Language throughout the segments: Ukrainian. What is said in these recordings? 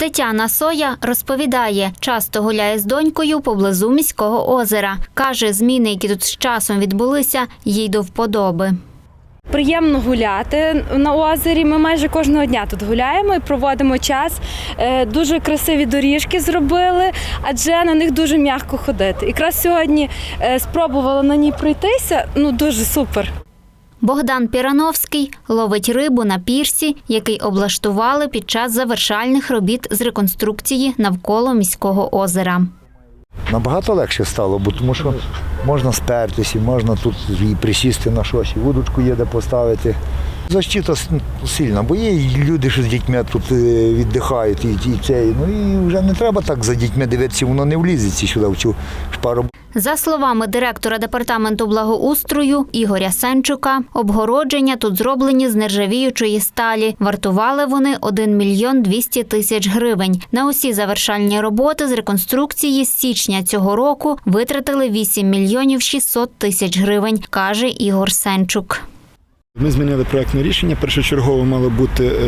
Тетяна Соя розповідає, часто гуляє з донькою поблизу міського озера. Каже, зміни, які тут з часом відбулися, їй до вподоби. Приємно гуляти на озері. Ми майже кожного дня тут гуляємо і проводимо час. Е, Дуже красиві доріжки зробили, адже на них дуже м'яко ходити. Якраз сьогодні е, спробувала на ній пройтися. Ну дуже супер. Богдан Пірановський ловить рибу на пірсі, який облаштували під час завершальних робіт з реконструкції навколо міського озера. Набагато легше стало, бо тому що можна спертися, можна тут і присісти на щось, і вудочку є де поставити. Защита сильна, бо є люди, що з дітьми тут е, віддихають, і, і це. Ну і вже не треба так за дітьми дивитися, воно не влізеться сюди в цю шпару. За словами директора департаменту благоустрою Ігоря Сенчука, обгородження тут зроблені з нержавіючої сталі. Вартували вони 1 мільйон 200 тисяч гривень. На усі завершальні роботи з реконструкції з січня цього року витратили 8 мільйонів 600 тисяч гривень, каже Ігор Сенчук. Ми змінили проектне рішення. Першочергово мало бути е,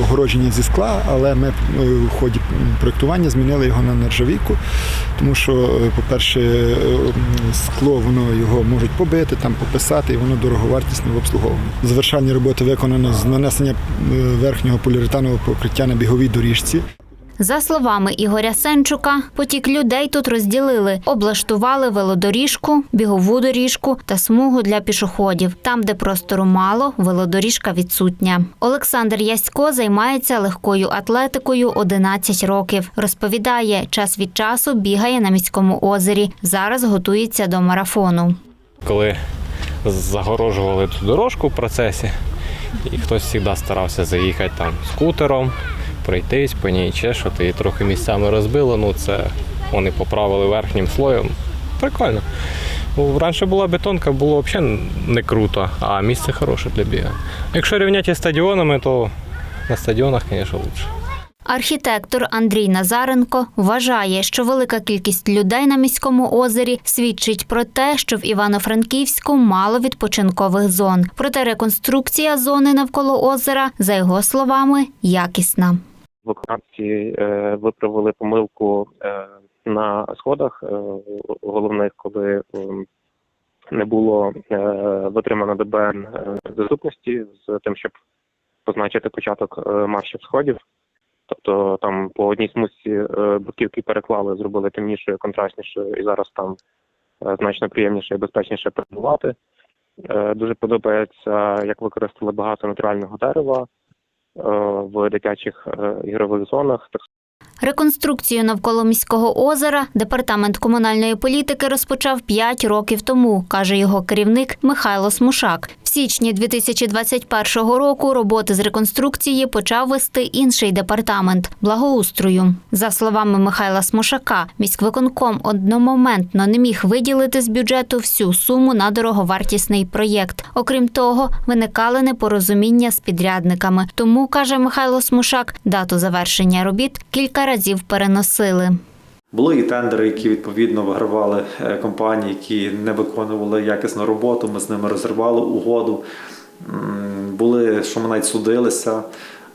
огородження зі скла, але ми е, в ході проектування змінили його на нержавійку, тому що, е, по-перше, скло воно його можуть побити, там пописати, і воно дороговартісне в обслуговуванні. Завершальні роботи виконано з нанесення верхнього поліуретанового покриття на біговій доріжці. За словами Ігоря Сенчука, потік людей тут розділили, облаштували велодоріжку, бігову доріжку та смугу для пішоходів. Там, де простору мало, велодоріжка відсутня. Олександр Ясько займається легкою атлетикою 11 років. Розповідає, час від часу бігає на міському озері. Зараз готується до марафону. коли загорожували ту дорожку в процесі, і хтось завжди старався заїхати там скутером, пройтись по ній, що і трохи місцями розбило. Ну це вони поправили верхнім слоєм. Прикольно. Ну, Раніше була бетонка, було взагалі не круто, а місце хороше для бігу. Якщо рівняти стадіонами, то на стадіонах, звісно, краще. Архітектор Андрій Назаренко вважає, що велика кількість людей на міському озері свідчить про те, що в Івано-Франківську мало відпочинкових зон. Проте реконструкція зони навколо озера, за його словами, якісна. Виконавці е, виправили помилку е, на сходах е, головних, коли не було витримано ДБН доступності з тим, щоб позначити початок маршів сходів. Тобто там по одній смузці бруківки переклали, зробили темнішою, контрастнішою, і зараз там значно приємніше і безпечніше перебувати. Дуже подобається, як використали багато натурального дерева в дитячих е, ігрових зонах. Реконструкцію навколо міського озера департамент комунальної політики розпочав 5 років тому, каже його керівник Михайло Смушак. Січні 2021 року роботи з реконструкції почав вести інший департамент благоустрою. За словами Михайла Смушака, міськвиконком одномоментно не міг виділити з бюджету всю суму на дороговартісний проєкт. Окрім того, виникали непорозуміння з підрядниками. Тому каже Михайло Смушак, дату завершення робіт кілька разів переносили. Були і тендери, які відповідно вигравали е, компанії, які не виконували якісну роботу. Ми з ними розривали угоду. Були, що ми навіть судилися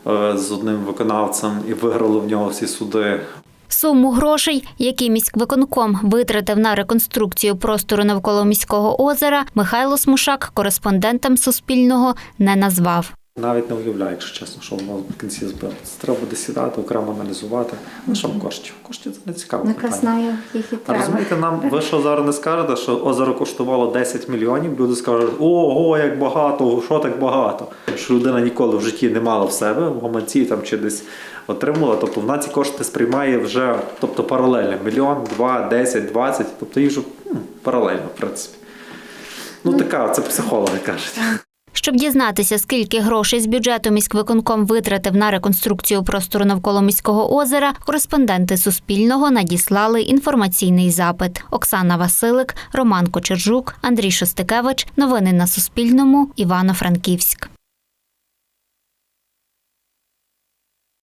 е, з одним виконавцем і виграли в нього всі суди. Суму грошей, які міськвиконком витратив на реконструкцію простору навколо міського озера, Михайло Смушак кореспондентам Суспільного не назвав. Навіть не уявляю, якщо чесно, що воно в кінці збилося. Треба буде сідати, окремо аналізувати. Ну що коштів? Коштів це не цікаво. Якраз питання. їх і А треба. розумієте, нам ви що зараз не скажете, що озеро коштувало 10 мільйонів, люди скажуть, ого, як багато, що так багато. Що людина ніколи в житті не мала в себе, в гаманці там чи десь отримала. Тобто вона ці кошти сприймає вже тобто паралельно. Мільйон, два, десять, двадцять, тобто їх вже м, паралельно, в принципі. Ну така, це психологи кажуть. Щоб дізнатися, скільки грошей з бюджету міськвиконком витратив на реконструкцію простору навколо міського озера, кореспонденти Суспільного надіслали інформаційний запит. Оксана Василик, Роман Кочержук, Андрій Шостикевич. Новини на Суспільному. Івано-Франківськ.